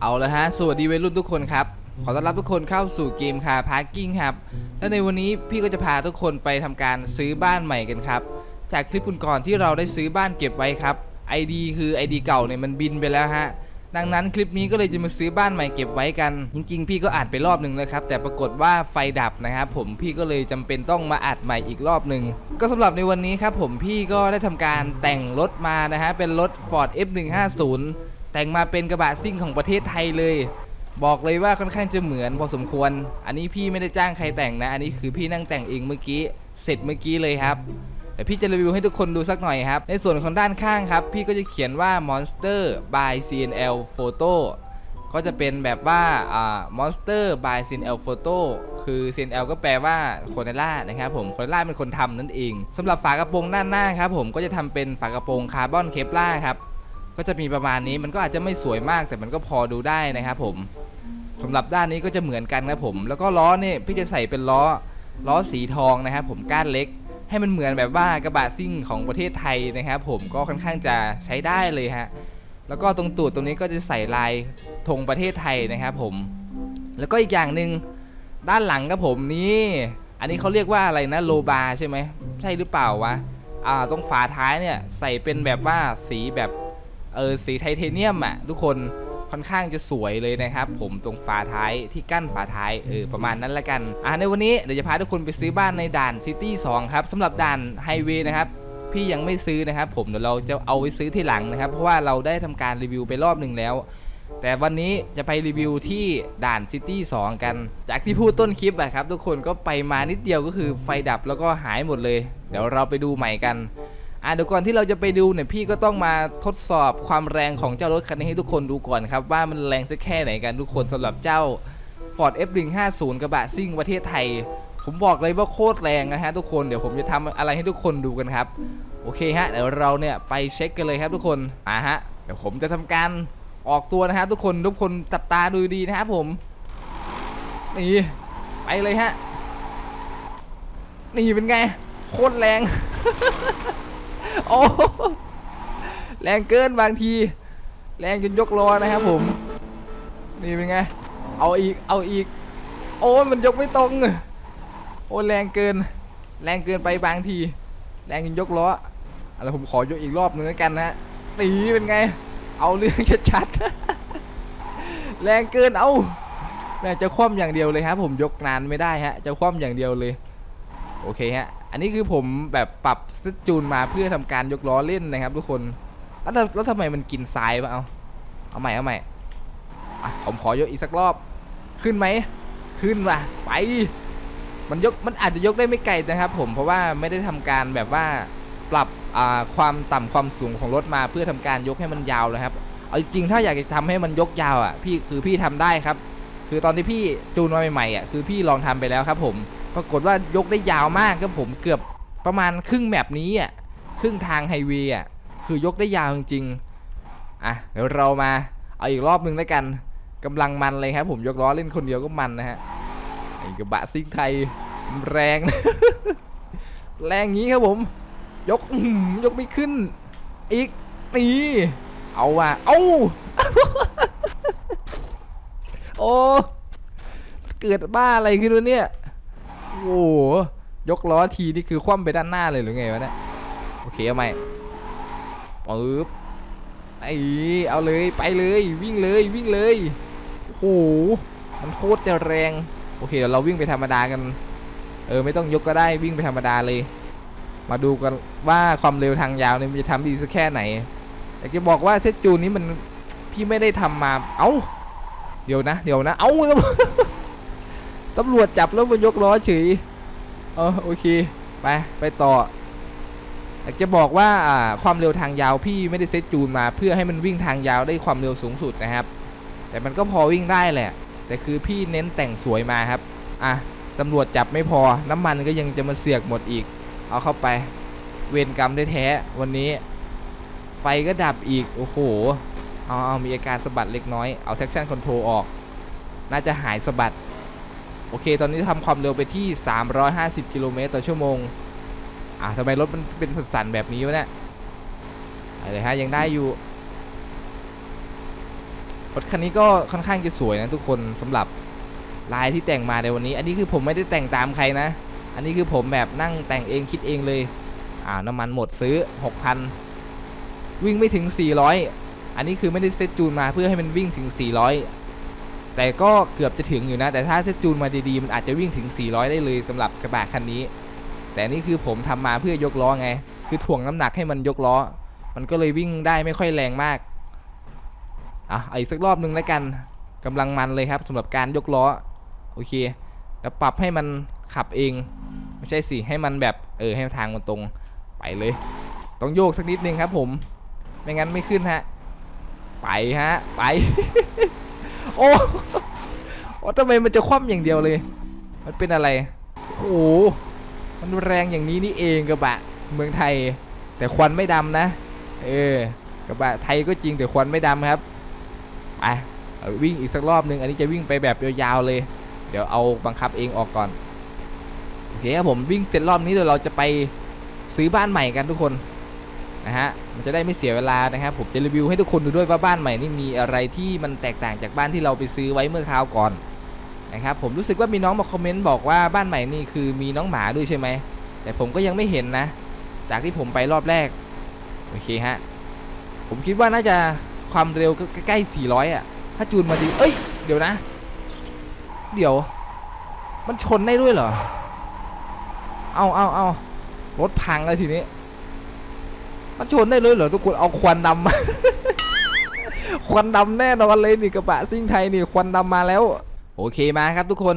เอาละฮะ สวัสดีวัยรุ่นทุกคนครับ ขอต้อนรับทุกคนเข้าสู่เกมคาพาร์กิ้งครับ และในวันนี้พี่ก็จะพาทุกคนไปทำการซื้อบ้านใหม่กันครับ จากคลิปคุณก่อนที่เราได้ซื้อบ้านเก็บไว้ครับ ID คือ ID เก่าเนี่ยมันบินไปแล้วฮะ ดังนั้นคลิปนี้ก็เลยจะมาซื้อบ้านใหม่เก็บไว้กัน จริง ๆ พี่ก็อัดไปรอบหนึ่งแล้วครับ แต่ปรากฏว่าไฟดับนะครับผม พี่ก็เลยจำเป็นต้องมาอัดใหม่อีกรอบหนึ่ง ก็สำหรับในวันนี้ครับผมพี่ก็ได้ทำการแต่งรถมานะฮะ เป็นรถ Ford F150 แต่งมาเป็นกระบะซิ่งของประเทศไทยเลย บอกเลยว่าค่อนข้างจะเหมือนพอสมควร อันนี้พี่ไม่ได้จ้างใครแต่งนะ อันนี้คือพี่นั่งแต่งเองเมื่อกี้ เสร็จเมื่อกี้เลยครับเดี๋ยวพี่จะรีวิวให้ทุกคนดูสักหน่อยครับ ในส่วนของด้านข้างครับ พี่ก็จะเขียนว่า Monster by CNL Photo ก็จะเป็นแบบว่า Monster by CNL Photo คือ CNL ก็แปลว่าโคเนล่านะครับผมโคเนล่าเป็นคนทำนั่นเองสำหรับฝากระโปรงด้านหน้าครับผมก็จะทำเป็นฝากระโปรงคาร์บอนเคปล่าครับ ก็จะมีประมาณนี้มันก็อาจจะไม่สวยมากแต่มันก็พอดูได้นะครับผมสำหรับด้านนี้ก็จะเหมือนกันครับผม แล้วก็ล้อเนี่ยพี่จะใส่เป็นล้อล้อสีทองนะครับผมก้านเล็ก ให้มันเหมือนแบบว่ากระบะซิ่งของประเทศไทยนะครับผมก็ค่อนข้างจะใช้ได้เลยฮะแล้วก็ตรงตูดตรงนี้ก็จะใส่ลายธงประเทศไทยนะครับผม แล้วก็อีกอย่างหนึ่งด้านหลังครับผมนี่อันนี้เขาเรียกว่าอะไรนะโลบาใช่ไหมใช่หรือเปล่าวะอ่าตรงฝาท้ายเนี่ยใส่เป็นแบบว่าสีแบบ เออสีไทเทเนียมอะทุกคนค่อนข้างจะสวยเลยนะครับผมตรงฝาท้ายที่กั้นฝาท้ายเออประมาณนั้นละกันอ่าในวันนี้เดี๋ยวจะพาทุกคนไปซื้อบ้านในด่านซิตี้2ครับสำหรับด่านไฮเวย์นะครับพี่ยังไม่ซื้อนะครับผมเดี๋ยวเราจะเอาไว้ซื้อที่หลังนะครับ เพราะว่าเราได้ทำการรีวิวไปรอบหนึ่งแล้ว แต่วันนี้จะไปรีวิวที่ด่านซิตี้2กัน จากที่พูดต้นคลิปอะครับทุกคนก็ไปมานิดเดียวก็คือไฟดับแล้วก็หายหมดเลย เดี๋ยวเราไปดูใหม่กัน อะเดี๋ยวก่อนที่เราจะไปดูเนี่ยพี่ก็ต้องมาทดสอบความแรงของเจ้ารถคันนี้ให้ทุกคนดูก่อนครับ ว่ามันแรงสักแค่ไหนกันทุกคนสำหรับเจ้า Ford F150 กระบะซิ่งประเทศไทย ผมบอกเลยว่าโคตรแรงนะฮะทุกคนเดี๋ยวผมจะทำอะไรให้ทุกคนดูกันครับ โอเคฮะเดี๋ยวเราเนี่ยไปเช็คกันเลยครับทุกคนอ่าฮะเดี๋ยวผมจะทำการออกตัวนะครับทุกคนทุกคนจับตาดูดีนะครับผมนี่ไปเลยฮะนี่เป็นไงโคตรแรง โอ้แรงเกินบางที แรงจนยกล้อนะครับผม นี่เป็นไง เอาอีก เอาอีก โอ้มันยกไม่ตรง โอ้แรงเกิน แรงเกินไปบางที แรงจนยกล้ออะไรผมขอยกอีกรอบนึงแล้วกันนะตีเป็นไง เอาเรื่องชัดๆแรงเกิน เอาแม่จะคว่ำอย่างเดียวเลยครับผมยกนานไม่ได้ฮะ จะคว่ำอย่างเดียวเลย โอเคฮะ อันนี้คือผมแบบปรับสจูนมาเพื่อทำการยกล้อเล่นนะครับ ทุกคนแล้วทำแล้วทำไมมันกินทรายปะเอาเอาใหม่เอาใหม่อะผมขอยกอีกสักรอบขึ้นไหมขึ้นว่ะไป มันยกมันอาจจะยกได้ไม่ไกลนะครับ ผมเพราะว่าไม่ได้ทำการแบบว่าปรับความต่ำความสูงของรถมาเพื่อทำการยกให้มันยาวนะครับเอาจริงถ้าอยากจะทำให้มันยกยาวอะพี่คือพี่ทำได้ครับ คือตอนที่พี่จูนมาใหม่ๆอะคือพี่ลองทำไปแล้วครับผม ปรากฏว่ายกได้ยาวมากครับผมเกือบประมาณครึ่งแมปนี้อะครึ่งทางไฮเวย์อะคือยกได้ยาวจริงๆอะเดี๋ยวเรามาเอาอีกรอบหนึงแล้วกันกำลังมันเลยครับผมยกล้อเล่นคนเดียวก็มันนะฮะไอ้กระบะซิ่งไทยแรง แรงงี้ครับผม ยกยกไม่ขึ้น อีกนี่เอาว่ะเอาโอ้เกิดบ้าอะไรขึ้นวะเนี่ย โอ้ยกล้อทีนี่คือคว่ำไปด้านหน้าเลยหรือไงวะเนี่ยโอเคเอาใหม่ปึ๊บไอ้เอาเลยไปเลยวิ่งเลยวิ่งเลยโอ้โหมันโคตรจะแรงโอเคเดี๋ยวเราวิ่งไปธรรมดากัน เออไม่ต้องยกก็ได้วิ่งไปธรรมดาเลย มาดูกันว่าความเร็วทางยาวเนี่ยมันจะทำดีสักแค่ไหนอยากจะบอกว่าเซตจูนนี้มันพี่ไม่ได้ทำมา เอ้า เดี๋ยวนะ เดี๋ยวนะ เอ้า ตำรวจจับแล้วมันยกล้อเฉยเออโอเคไปไปต่ออยากจะบอกว่าความเร็วทางยาวพี่ไม่ได้เซตจูนมา เพื่อให้มันวิ่งทางยาวได้ความเร็วสูงสุดนะครับ แต่มันก็พอวิ่งได้แหละ แต่คือพี่เน้นแต่งสวยมาครับอะตำรวจจับไม่พอ น้ำมันก็ยังจะมาเสือกหมดอีก เอาเข้าไปเวรกรรมได้แท้วันนี้ ไฟก็ดับอีกโอ้โหเอาเอามีอาการสะบัดเล็กน้อยเอา traction control ออก น่าจะหายสะบัด โอเค ตอนนี้ทำความเร็วไปที่ 350 กิโลเมตรต่อชั่วโมง อะทำไมรถมันเป็นสั่นๆแบบนี้วะเนี่ยอะไรฮะ ยังได้อยู่ รถคันนี้ก็ค่อนข้างจะสวยนะทุกคนสำหรับลายที่แต่งมาในวันนี้ อันนี้คือผมไม่ได้แต่งตามใครนะ อันนี้คือผมแบบนั่งแต่งเองคิดเองเลย อ่าน้ำมันหมดซื้อ 6,000 วิ่งไม่ถึง 400 อันนี้คือไม่ได้เซตจูนมาเพื่อให้มันวิ่งถึง 400 แต่ก็เกือบจะถึงอยู่นะ แต่ถ้าเซตจูนมาดีๆ มันอาจจะวิ่งถึง 400 ได้เลยสำหรับกระบะคันนี้ แต่นี่คือผมทำมาเพื่อยกล้อไง คือถ่วงน้ำหนักให้มันยกล้อ มันก็เลยวิ่งได้ไม่ค่อยแรงมาก อะอีกสักรอบหนึงแล้วกันกำลังมันเลยครับสำหรับการยกล้อ โอเค แล้วปรับให้มันขับเอง ไม่ใช่สิ ให้มันแบบ เออ ให้ทางมันตรง ไปเลย ต้องโยกสักนิดนึงครับผม ไม่งั้นไม่ขึ้นฮะ ไปฮะ ไป โอ้โอ้ทำไมมันจะคว่ำอย่างเดียวเลย มันเป็นอะไร โอ้โห มันแรงอย่างนี้นี่เองกระบะ เมืองไทย แต่ควันไม่ดำนะ เออ กระบะไทยก็จริงแต่ควันไม่ดำครับไปวิ่งอีกสักรอบหนึง อันนี้จะวิ่งไปแบบยาวๆเลย เดี๋ยวเอาบังคับเองออกก่อน โอเคครับผมวิ่งเสร็จรอบนี้เดี๋ยวเราจะไปซื้อบ้านใหม่กันทุกคน นะฮะมันจะได้ไม่เสียเวลานะครับผมจะรีวิวให้ทุกคนดูด้วยว่าบ้านใหม่นี่มีอะไรที่มันแตกต่างจากบ้านที่เราไปซื้อไว้เมื่อคราวก่อนนะครับผมรู้สึกว่ามีน้องมาคอมเมนต์บอกว่าบ้านใหม่นี่คือมีน้องหมาด้วยใช่ไหมแต่ผมก็ยังไม่เห็นนะ จากที่ผมไปรอบแรกโอเคฮะผมคิดว่าน่าจะความเร็วก็ใกล้400อะถ้าจูนมาดีเอ้ยเดี๋ยวนะ เดี๋ยว มันชนได้ด้วยเหรอเอาเอาเอารถพังแล้วทีนี้ มันชนได้เลยเหรอทุกคนเอาควันดำมา ควันดำแน่นอนเลยนี่กระบะซิ่งไทยนี่ควันดำมาแล้ว โอเคมาครับทุกคน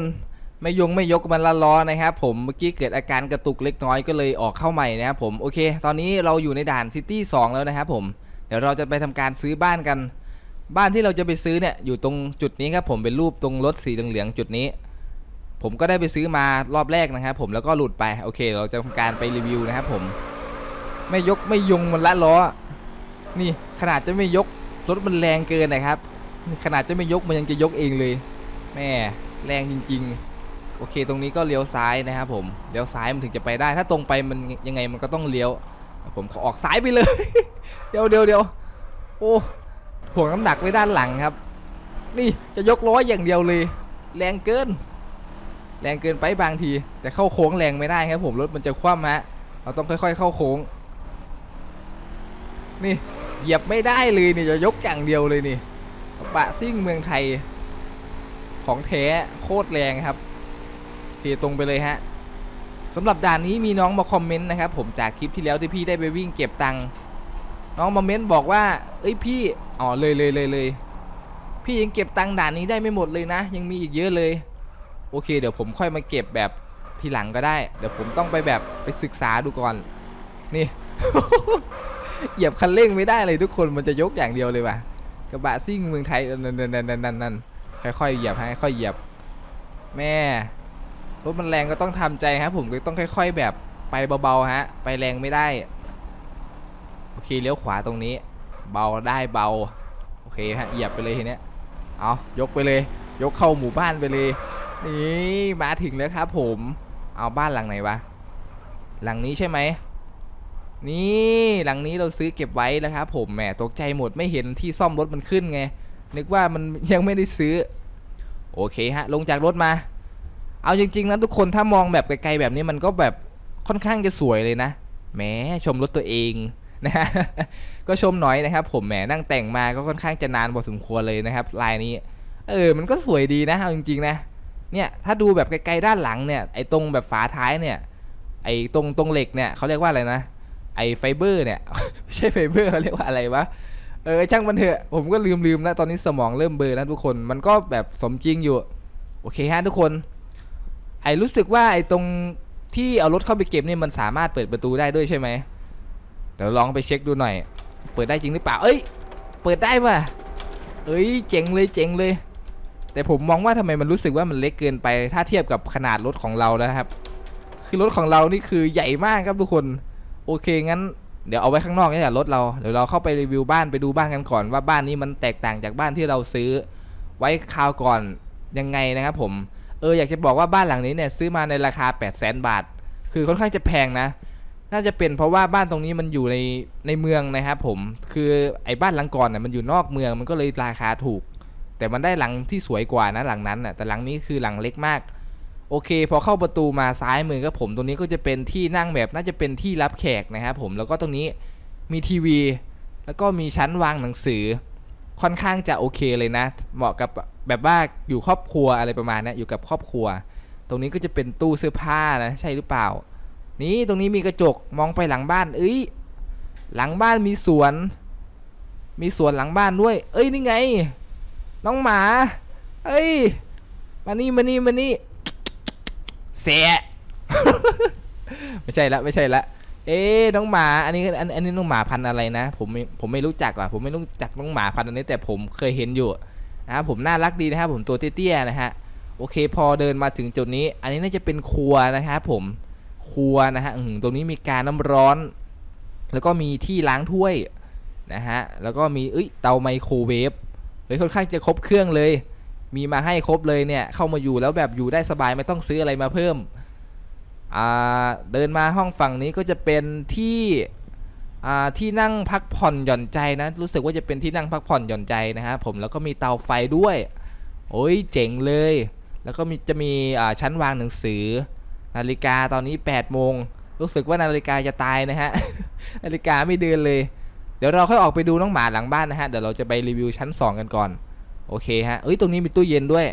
ไม่ยงไม่ยกมันละล้อนะครับผมเมื่อกี้เกิดอาการกระตุกเล็กน้อยก็เลยออกเข้าใหม่นะครับผมโอเค ตอนนี้เราอยู่ในด่านซิตี้2แล้วนะครับผมเดี๋ยวเราจะไปทำการซื้อบ้านกัน บ้านที่เราจะไปซื้อเนี่ยอยู่ตรงจุดนี้ครับผมเป็นรูปตรงรถสีเหลืองๆจุดนี้ ผมก็ได้ไปซื้อมารอบแรกนะครับผมแล้วก็หลุดไปโอเค เราจะทำการไปรีวิวนะครับผม ไม่ยกไม่ยงมันละล้อ นี่ขนาดจะไม่ยกรถมันแรงเกินนะครับขนาดจะไม่ยกมันยังจะยกเองเลยแม่แรงจริง ๆ โอเค ตรงนี้ก็เลี้ยวซ้ายนะครับผมเลี้ยวซ้ายมันถึงจะไปได้ ถ้าตรงไปมันยังไงมันก็ต้องเลี้ยว ผมขอออกซ้ายไปเลย เดี๋ยวเดี๋ยวเดี๋ยวโอ้ถ่วงน้ำหนักไว้ด้านหลังครับ นี่จะยกล้ออย่างเดียวเลย แรงเกิน แรงเกินไปบางที แต่เข้าโค้งแรงไม่ได้ครับผมรถมันจะคว่ำฮะเราต้องค่อย ๆ เข้าโค้ง นี่เหยียบไม่ได้เลยนี่จะยกอย่างเดียวเลยนี่กระซิ่งเมืองไทย ของแท้โคตรแรงครับเคตรงไปเลยฮะสำหรับด่านนี้มีน้องมาคอมเมนต์นะครับผมจากคลิปที่แล้วที่พี่ได้ไปวิ่งเก็บตังค์น้องมาเม้นบอกว่า เอ้ยพี่อ๋อเลยเลยเลยเลยพี่ยังเก็บตังค์ด่านนี้ได้ไม่หมดเลยนะ ยังมีอีกเยอะเลย โอเค เดี๋ยวผมค่อยมาเก็บแบบทีหลังก็ได้ เดี๋ยวผมต้องไปแบบไปศึกษาดูก่อน นี่ เหยียบคันเร่งไม่ได้เลยทุกคนมันจะยกอย่างเดียวเลยว่ะกระบะซิ่งเมืองไทยนั่นนั่นนั่นนั่นค่อยๆเหยียบให้ค่อยเหยียบ แม่รถมันแรงก็ต้องทำใจครับผมก็ต้องค่อย ๆ แบบไปเบาๆฮะ ไปแรงไม่ได้ โอเคเลี้ยวขวาตรงนี้ เบาได้เบา โอเคฮะเหยียบไปเลยทีเนี้ยเอายกไปเลย ยกเข้าหมู่บ้านไปเลย นี่มาถึงแล้วครับผม เอาบ้านหลังไหนวะหลังนี้ใช่ไหม นี่หลังนี้เราซื้อเก็บไว้แล้วครับผมแหมตกใจหมดไม่เห็นที่ซ่อมรถมันขึ้นไง นึกว่ามันยังไม่ได้ซื้อ โอเคฮะ ลงจากรถมา เอาจริงๆนะทุกคนถ้ามองแบบไกลๆแบบนี้มันก็แบบค่อนข้างจะสวยเลยนะแหมชมรถตัวเองนะฮะก็ชมหน่อยนะครับ ผมแหมนั่งแต่งมาก็ค่อนข้างจะนานพอสมควรเลยนะครับ ลายนี้ เออมันก็สวยดีนะเอาจริงๆนะเนี่ยถ้าดูแบบไกลๆด้านหลังเนี่ยไอ้ตรงแบบฝาท้ายเนี่ยไอ้ตรงตรงเหล็กเนี่ยเขาเรียกว่าอะไรนะ ไอไฟเบอร์เนี่ยไม่ใช่ไฟเบอร์เขาเรียกว่าอะไรวะเออช่างมันเถอะผมก็ลืมลืมแล้วตอนนี้สมองเริ่มเบลอแล้วทุกคนมันก็แบบสมจริงอยู่ โอเคฮะทุกคน ไอรู้สึกว่าไอตรงที่เอารถเข้าไปเก็บเนี่ยมันสามารถเปิดประตูได้ด้วยใช่ไหมเดี๋ยวลองไปเช็คดูหน่อย เปิดได้จริงหรือเปล่า เอ้ย เปิดได้ป่ะเอ้ยเจ๋งเลยเจ๋งเลย แต่ผมมองว่าทำไมมันรู้สึกว่ามันเล็กเกินไป ถ้าเทียบกับขนาดรถของเรานะครับ คือรถของเรานี่คือใหญ่มากครับทุกคน โอเคงั้นเดี๋ยวเอาไว้ข้างนอกนี่แหละรถเราเดี๋ยวเราเข้าไปรีวิวบ้านไปดูบ้านกันก่อนว่าบ้านนี้มันแตกต่างจากบ้านที่เราซื้อ ไว้คราวก่อนยังไงนะครับผมเอออยากจะบอกว่าบ้านหลังนี้เนี่ยซื้อมาในราคา 8 0 0 0 0 0บาท คือค่อนข้างจะแพงนะ น่าจะเป็นเพราะว่าบ้านตรงนี้มันอยู่ในในเมืองนะครับผมคือไอ้บ้านหลังก่อนเนี่ยมันอยู่นอกเมืองมันก็เลยราคาถูก แต่มันได้หลังที่สวยกว่านะหลังนั้นน่ะแต่หลังนี้คือหลังเล็กมาก โอเค พอเข้าประตูมาซ้ายมือก็ผมตรงนี้ก็จะเป็นที่นั่งแบบน่าจะเป็นที่รับแขกนะครับผมแล้วก็ตรงนี้มีทีวี แล้วก็มีชั้นวางหนังสือ ค่อนข้างจะโอเคเลยนะ เหมาะกับแบบว่าอยู่ครอบครัวอะไรประมาณเนี้อยู่กับครอบครัว ตรงนี้ก็จะเป็นตู้เสื้อผ้านะใช่หรือเปล่า นี่ตรงนี้มีกระจกมองไปหลังบ้าน เอ้ยหลังบ้านมีสวน มีสวนหลังบ้านด้วย เอ้ยนี่ไง น้องหมา เอ้ยมานี่มานี่มานี่ เสีย ไม่ใช่ละไม่ใช่ละ เอ๊ะน้องหมาอันนี้อันอันนี้น้องหมาพันธุ์อะไรนะ ผมไม่ผมไม่รู้จักว่ะผมไม่รู้จักน้องหมาพันธุ์อันนี้แต่ผมเคยเห็นอยู่นะครับผมน่ารักดีนะครับผมตัวเตี้ยๆนะฮะโอเค พอเดินมาถึงจุดนี้ อันนี้น่าจะเป็นครัวนะครับผมครัวนะฮะตรงนี้มีการน้ำร้อน แล้วก็มีที่ล้างถ้วยนะฮะแล้วก็มีเอ้ยเตาไมโครเวฟเฮ้ยค่อนข้างจะครบเครื่องเลย มีมาให้ครบเลยเนี่ย เข้ามาอยู่แล้วแบบอยู่ได้สบายไม่ต้องซื้ออะไรมาเพิ่ม อ่า เดินมาห้องฝั่งนี้ก็จะเป็นที่ อ่า ที่นั่งพักผ่อนหย่อนใจนะ รู้สึกว่าจะเป็นที่นั่งพักผ่อนหย่อนใจนะครับผม แล้วก็มีเตาไฟด้วย โอ้ยเจ๋งเลย แล้วก็มีจะมี อ่า ชั้นวางหนังสือ นาฬิกาตอนนี้8โมง รู้สึกว่านาฬิกาจะตายนะฮะ นาฬิกาไม่เดินเลย เดี๋ยวเราค่อยออกไปดูน้องหมาหลังบ้านนะฮะ เดี๋ยวเราจะไปรีวิวชั้น 2 กันก่อน โอเคฮะเอ้ยตรงนี้มีตู้เย็นด้วย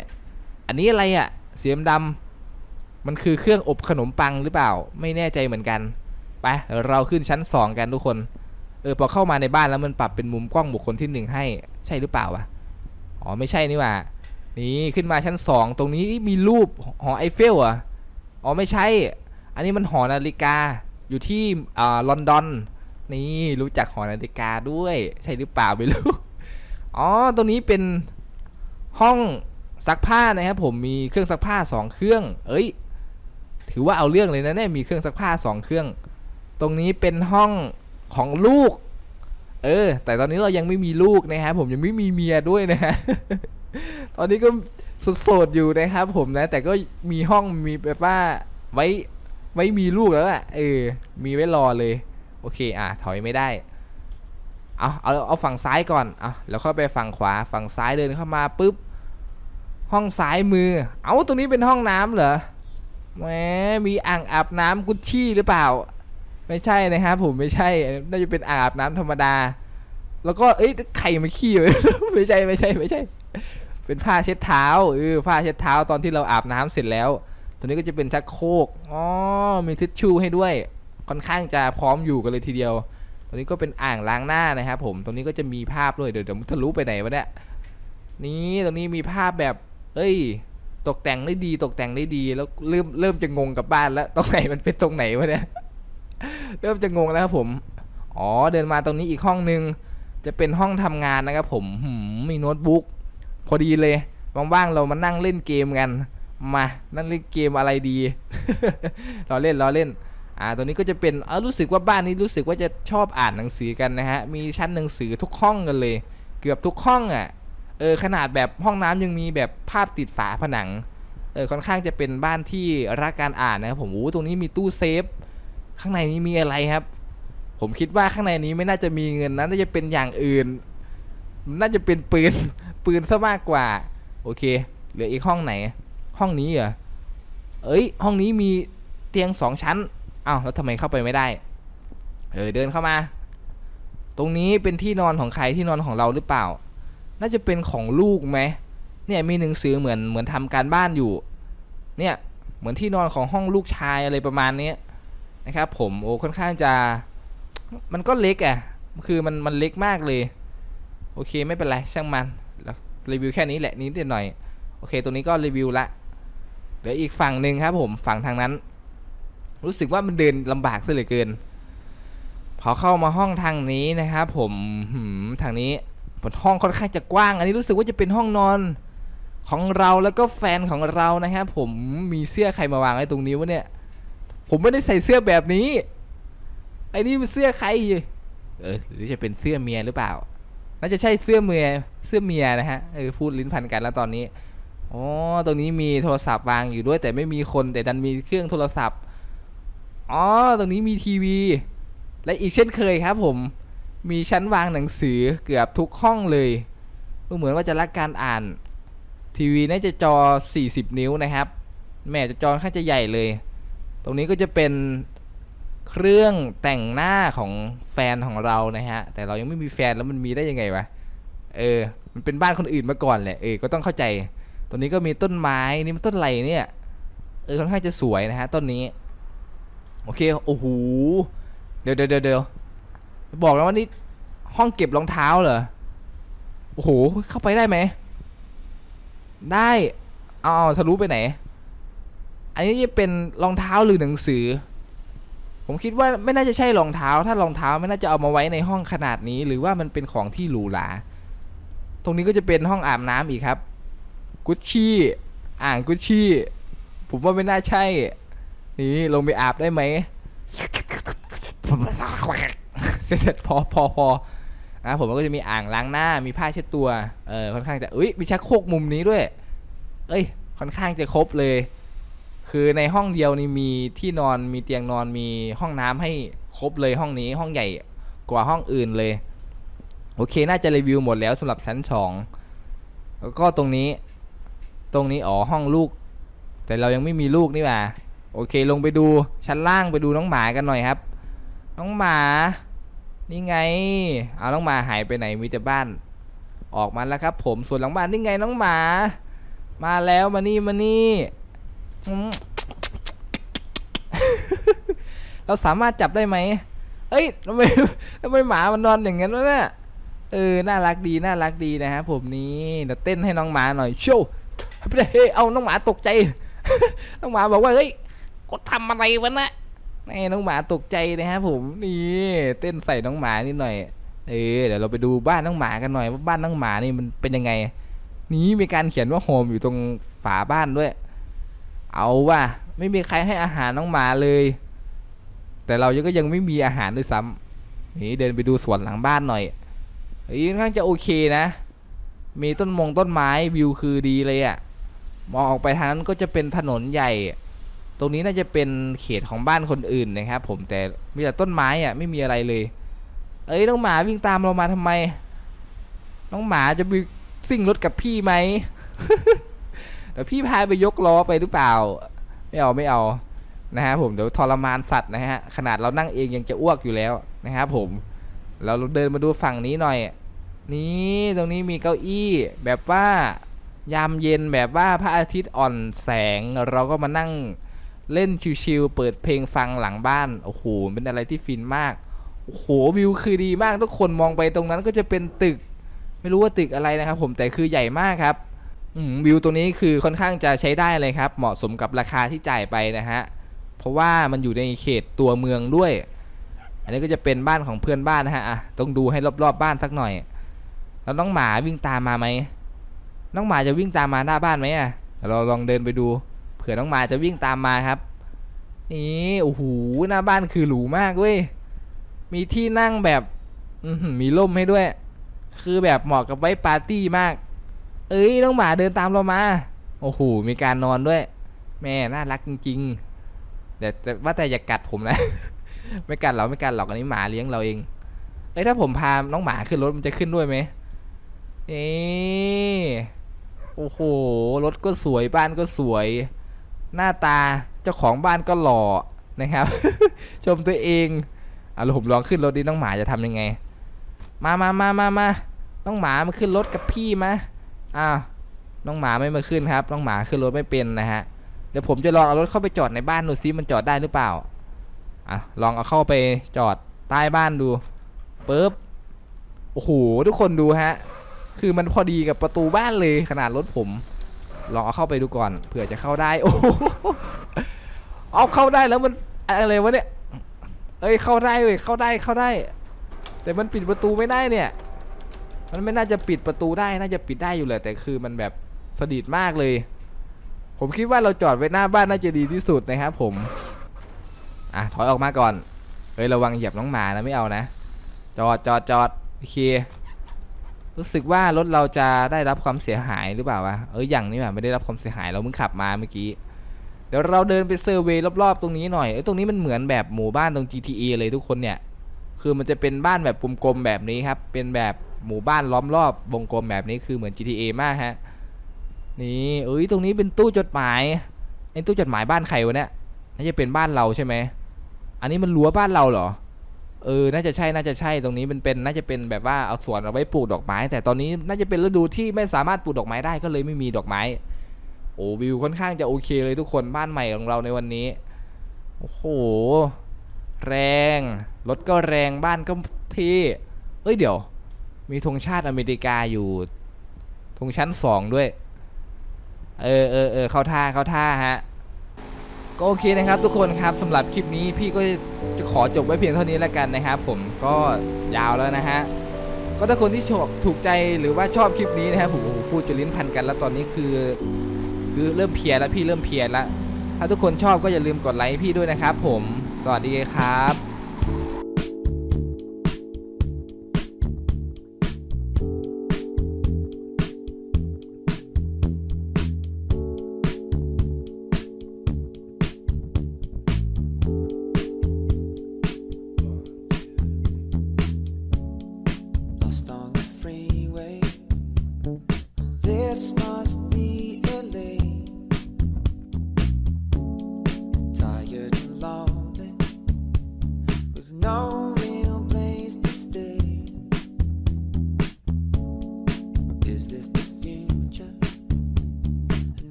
อันนี้อะไรอะ่ะเสียมดำมันคือเครื่องอบขนมปังหรือเปล่า ไม่แน่ใจเหมือนกันไปเราขึ้นชั้น 2 กันทุกคนเออพอเข้ามาในบ้านแล้วมันปรับเป็นมุมกล้องบุคคลที่หนึ่งให้ใช่หรือเปล่าวะอ๋อไม่ใช่นี่ว่านี่ขึ้นมาชั้น 2 ตรงนี้มีรูปหอไอเฟลอะอ๋อไม่ใช่ อันนี้มันหอนาฬิกาอยู่ที่อ่าลอนดอนนี่รู้จักหอนาฬิกาด้วย ใช่หรือเปล่าไม่รู้อ๋อตรงนี้เป็น ห้องซักผ้านะครับผมมีเครื่องซักผ้าสองเครื่อง เอ้ย ถือว่าเอาเรื่องเลยนะเนี่ยมีเครื่องซักผ้าสองเครื่อง ตรงนี้เป็นห้องของลูก เออ แต่ตอนนี้เรายังไม่มีลูกนะครับผมยังไม่มีเมียด้วยนะฮะตอนนี้ก็โสดๆอยู่นะครับผมนะ แต่ก็มีห้องมีแบบว่าไว้ไว้มีลูกแล้วอะเออ มีไว้รอเลย โอเค อะถอยไม่ได้เอาเอาเอาฝั่งซ้ายก่อนเอาแล้วค่อยไปฝั่งขวาฝั่งซ้ายเดินเข้ามาปุ๊บ ห้องซ้ายมือ เอาตรงนี้เป็นห้องน้ำเหรอแหมมีอ่างอาบน้ำกุชชี่หรือเปล่า ไม่ใช่นะครับผมไม่ใช่น่าจะเป็นอ่างอาบน้ำธรรมดา แล้วก็เอ้ยไข่มาขี้ไว้ ไม่ใช่ไม่ใช่ไม่ใช่ เป็นผ้าเช็ดเท้าเออผ้าเช็ดเท้าตอนที่เราอาบน้ำเสร็จแล้วตัวนี้ก็จะเป็นชักโครกอ๋อมีทิชชู่ให้ด้วย ค่อนข้างจะพร้อมอยู่กันเลยทีเดียวตัวนี้ก็เป็นอ่างล้างหน้านะครับผม ตรงนี้ก็จะมีภาพด้วย เดี๋ยวเดี๋ยวทะลุไปไหนวะเนี่ย นี่ตรงนี้มีภาพแบบ เอ้ย ตกแต่งได้ดี ตกแต่งได้ดี แล้วเริ่มเริ่มจะงงกับบ้านแล้ว ตรงไหนมันเป็นตรงไหนวะเนี่ย เริ่มจะงงแล้วครับผม อ๋อ เดินมาตรงนี้อีกห้องนึง จะเป็นห้องทำงานนะครับผมหืมมีโน้ตบุ๊ก พอดีเลย ว่างๆเรามานั่งเล่นเกมกัน มา นั่งเล่นเกมอะไรดี เราเล่นเราเล่นอ่า ตัวนี้ก็จะเป็น เออรู้สึกว่าบ้านนี้รู้สึกว่าจะชอบอ่านหนังสือกันนะฮะ มีชั้นหนังสือทุกห้องกันเลย เกือบทุกห้องอะ เออขนาดแบบห้องน้ำยังมีแบบภาพติดฝาผนังเออค่อนข้างจะเป็นบ้านที่รักการอ่านนะครับผมโอ้โหตรงนี้มีตู้เซฟ ข้างในนี้มีอะไรครับ ผมคิดว่าข้างในนี้ไม่น่าจะมีเงินนะน่าจะเป็นอย่างอื่น น่าจะเป็นปืนปืนซะมากกว่า โอเคเหลืออีกห้องไหน ห้องนี้เหรอเอ้ย ห้องนี้มีเตียงสองชั้นอ้าวแล้วทำไมเข้าไปไม่ได้ เออเดินเข้ามา ตรงนี้เป็นที่นอนของใครที่นอนของเราหรือเปล่า น่าจะเป็นของลูกไหมเนี่ยมีหนังสือเหมือนเหมือนทำการบ้านอยู่ เนี่ยเหมือนที่นอนของห้องลูกชายอะไรประมาณนี้นะครับผมโอ้ค่อนข้างจะมันก็เล็กอะคือมันมันเล็กมากเลย โอเคไม่เป็นไรช่างมันแล้วรีวิวแค่นี้แหละนิดหน่อยโอเคตัวนี้ก็รีวิวละเดี๋ยวอีกฝั่งหนึ่งครับผมฝั่งทางนั้น รู้สึกว่ามันเดินลำบากซะเหลือเกิน พอเข้ามาห้องทางนี้นะครับผมหืมทางนี้ ห้องค่อนข้างจะกว้าง อันนี้รู้สึกว่าจะเป็นห้องนอนของเราแล้วก็แฟนของเรานะครับผมมีเสื้อใครมาวางไว้ตรงนี้วะเนี่ย ผมไม่ได้ใส่เสื้อแบบนี้ไอ้นี่มันเสื้อใครเออหรือจะเป็นเสื้อเมียหรือเปล่า น่าจะใช่เสื้อเมียเสื้อเมียนะฮะเออพูดลิ้นพันกันแล้วตอนนี้อ๋อตรงนี้มีโทรศัพท์วางอยู่ด้วยแต่ไม่มีคนแต่ดันมีเครื่องโทรศัพท์อ๋อตรงนี้มีทีวี และอีกเช่นเคยครับผม มีชั้นวางหนังสือเกือบทุกห้องเลยดูเหมือนว่าจะรักการอ่าน ทีวีน่าจะจอ 40 นิ้วนะครับ แม่จะจอค่อนข้างจะใหญ่เลย ตรงนี้ก็จะเป็นเครื่องแต่งหน้าของแฟนของเรานะฮะ แต่เรายังไม่มีแฟนแล้วมันมีได้ยังไงวะ เออ มันเป็นบ้านคนอื่นมาก่อนแหละ เออ ก็ต้องเข้าใจ ตรงนี้ก็มีต้นไม้ นี่มันต้นอะไรเนี่ย เออ ค่อนข้างจะสวยนะฮะ ต้นนี้ โอเค โอ้โห เดี๋ยวเดี๋ยวเดี๋ยวเดี๋ยว บอกแล้วว่านี่ห้องเก็บรองเท้าเหรอ โอ้โห เข้าไปได้ไหม ได้เอาเอาทะลุไปไหน อันนี้จะเป็นรองเท้าหรือหนังสือ ผมคิดว่าไม่น่าจะใช่รองเท้า ถ้ารองเท้าไม่น่าจะเอามาไว้ในห้องขนาดนี้ หรือว่ามันเป็นของที่หรูหรา ตรงนี้ก็จะเป็นห้องอาบน้ำอีกครับ กุชชี่ อ่างกุชชี่ ผมว่าไม่น่าใช่ นี่ลงไปอาบได้ไหม เสร็จๆพอพอพอนะผมก็จะมีอ่างล้างหน้ามีผ้าเช็ดตัวเออค่อนข้างจะอุ้ยมีชักโครกมุมนี้ด้วย เอ้ยค่อนข้างจะครบเลย คือในห้องเดียวนี่มีที่นอนมีเตียงนอนมีห้องน้ำให้ครบเลยห้องนี้ห้องใหญ่กว่าห้องอื่นเลย โอเคน่าจะรีวิวหมดแล้วสำหรับชั้นสองแล้วก็ตรงนี้ ตรงนี้อ๋อห้องลูก แต่เรายังไม่มีลูกนี่หว่าโอเคลงไปดูชั้นล่างไปดูน้องหมากันหน่อยครับ น้องหมา นี่ไง เอาน้องหมาหายไปไหนมีแต่บ้าน ออกมาแล้วครับ ผมส่วนหลังบ้านนี่ไงน้องหมา มาแล้วมานี่มานี่เราสามารถจับได้ไหมเอ้ยทำไมทำไมหมามันนอนอย่างนั้นวะเนี่ยเออ น่ารักดี น่ารักดีนะครับผมนี่เดี๋ยวเต้นให้น้องหมาหน่อยโชว์เฮ้ยเอาน้องหมาตกใจ น้องหมาบอกว่า เฮ้ยก็ทำอะไรวะนะ นี่น้องหมาตกใจนะครับผมนี่เต้นใส่น้องหมานิดหน่อย เออเดี๋ยวเราไปดูบ้านน้องหมากันหน่อยว่าบ้านน้องหมานี่มันเป็นยังไง นี้มีการเขียนว่าโฮมอยู่ตรงฝาบ้านด้วย เอาว่ะไม่มีใครให้อาหารน้องหมาเลย แต่เรายังก็ยังไม่มีอาหารด้วยซ้ำนี่เดินไปดูสวนหลังบ้านหน่อยเฮ้ค่อนข้างจะโอเคนะ มีต้นมงต้นไม้วิวคือดีเลยอะ่ะมองออกไปทางนั้นก็จะเป็นถนนใหญ่ ตรงนี้น่าจะเป็นเขตของบ้านคนอื่นนะครับ ผมแต่มีแต่ต้นไม้อะ่ะไม่มีอะไรเลย เอ้ยน้องหมาวิ่งตามเรามาทำไม น้องหมาจะไปซิ่งรถกับพี่ไหมเดี๋ยวพี่พาไปยกล้อไปหรือเปล่า ไม่เอาไม่เอานะฮะผมเดี๋ยวทรมานสัตว์นะฮะขนาดเรานั่งเองยังจะอ้วกอยู่แล้วนะครับผมเราเดินมาดูฝั่งนี้หน่อย นี่ตรงนี้มีเก้าอี้แบบว่ายามเย็นแบบว่าพระอาทิตย์อ่อนแสงเราก็มานั่ง เล่นชิวๆเปิดเพลงฟังหลังบ้าน โอ้โห เป็นอะไรที่ฟินมาก โอ้โห วิวคือดีมาก ทุกคนมองไปตรงนั้นก็จะเป็นตึก ไม่รู้ว่าตึกอะไรนะครับผมแต่คือใหญ่มากครับวิวตัวนี้คือค่อนข้างจะใช้ได้เลยครับ เหมาะสมกับราคาที่จ่ายไปนะฮะ เพราะว่ามันอยู่ในเขตตัวเมืองด้วย อันนี้ก็จะเป็นบ้านของเพื่อนบ้านนะฮะะต้องดูให้รอบๆบบ้านสักหน่อย แล้วน้องหมาวิ่งตามมาไหม น้องหมาจะวิ่งตามมาหน้าบ้านไหมอะ เราลองเดินไปดู ผื่อน้องหมาจะวิ่งตามมาครับนี่โอ้โหหน้าบ้านคือหรูมากเว้ยมีที่นั่งแบบมีร่มให้ด้วย คือแบบเหมาะกับไว้ปาร์ตี้มาก เอ้ยน้องหมาเดินตามเรามา โอ้โหมีการนอนด้วย แม่น่ารักจริงๆแต่แต่ว่าแต่อย่ากัดผมนะ ไม่กัดเราไม่กัดหรอกอันนี้หมาเลี้ยงเราเองเอ้ยถ้าผมพาน้องหมาขึ้นรถมันจะขึ้นด้วยไหมเอ้โอ้โหรถก็สวยบ้านก็สวย หน้าตาเจ้าของบ้านก็หล่อนะครับ ชมตัวเองอะแล้วผมลองขึ้นรถดิน้องหมาจะทำยังไง มามามามามาน้องหมามาขึ้นรถกับพี่มาอ้าวน้องหมาไม่มาขึ้นครับ น้องหมาขึ้นรถไม่เป็นนะฮะ เดี๋ยวผมจะลองเอารถเข้าไปจอดในบ้านดูซิมันจอดได้หรือเปล่า อะ ลองเอาเข้าไปจอดใต้บ้านดูปึ๊บ โอ้โห ทุกคนดูฮะ คือมันพอดีกับประตูบ้านเลยขนาดรถผม ลองเอาเข้าไปดูก่อนเผื่อจะเข้าได้โอ้โหเอาเข้าได้แล้วมันอะไรวะเนี่ยเอ้ยเข้าได้เว้ยเข้าได้เข้าได้ แต่มันปิดประตูไม่ได้เนี่ย มันไม่น่าจะปิดประตูได้น่าจะปิดได้อยู่แหละแต่คือมันแบบสดิดมากเลย ผมคิดว่าเราจอดไว้หน้าบ้านน่าจะดีที่สุดนะครับผมอะถอยออกมาก่อนเฮ้ยระวังเหยียบน้องหมานะไม่เอานะ จอดจอดจอดโอเค รู้สึกว่ารถเราจะได้รับความเสียหายหรือเปล่าวะเอออย่างนี้แบบไม่ได้รับความเสียหายเราเพิ่งขับมาเมื่อกี้เดี๋ยวเราเดินไปเซอร์เวย์รอบๆตรงนี้หน่อยเอ้ยตรงนี้มันเหมือนแบบหมู่บ้านตรง GTA เลยทุกคนเนี่ยคือมันจะเป็นบ้านแบบกลมๆแบบนี้ครับเป็นแบบหมู่บ้านล้อมรอบวงกลมแบบนี้คือเหมือน GTA มากฮะนี่เอ้ยตรงนี้เป็นตู้จดหมายไอ้ตู้จดหมายบ้านใครวะเนี่ยน่าจะเป็นบ้านเราใช่ไหมอันนี้มันรั้วบ้านเราเหรอ เออ น่าจะใช่ น่าจะใช่ ตรงนี้มันเป็น น่าจะเป็นแบบว่าเอาสวนเอาไว้ปลูกดอกไม้ แต่ตอนนี้น่าจะเป็นฤดูที่ไม่สามารถปลูกดอกไม้ได้ ก็เลยไม่มีดอกไม้ โอ้วิวค่อนข้างจะโอเคเลยทุกคน บ้านใหม่ของเราในวันนี้ โอ้โห แรง รถก็แรง บ้านก็เท่เอ้ยเดี๋ยว มีธงชาติอเมริกาอยู่ธงชั้นสองด้วย เออเออเออเข้าท่าเข้าท่าฮะ ก็โอเคนะครับทุกคนครับสำหรับคลิปนี้พี่ก็จะขอจบไว้เพียงเท่านี้แล้วกันนะครับผมก็ยาวแล้วนะฮะก็ถ้าคนที่ชอบถูกใจหรือว่าชอบคลิปนี้นะครับผมโหพูดจนลิ้นพันกันแล้วตอนนี้คือ คือเริ่มเพียแล้วพี่เริ่มเพียแล้วถ้าทุกคนชอบก็อย่าลืมกดไลค์พี่ด้วยนะครับผมสวัสดีครับ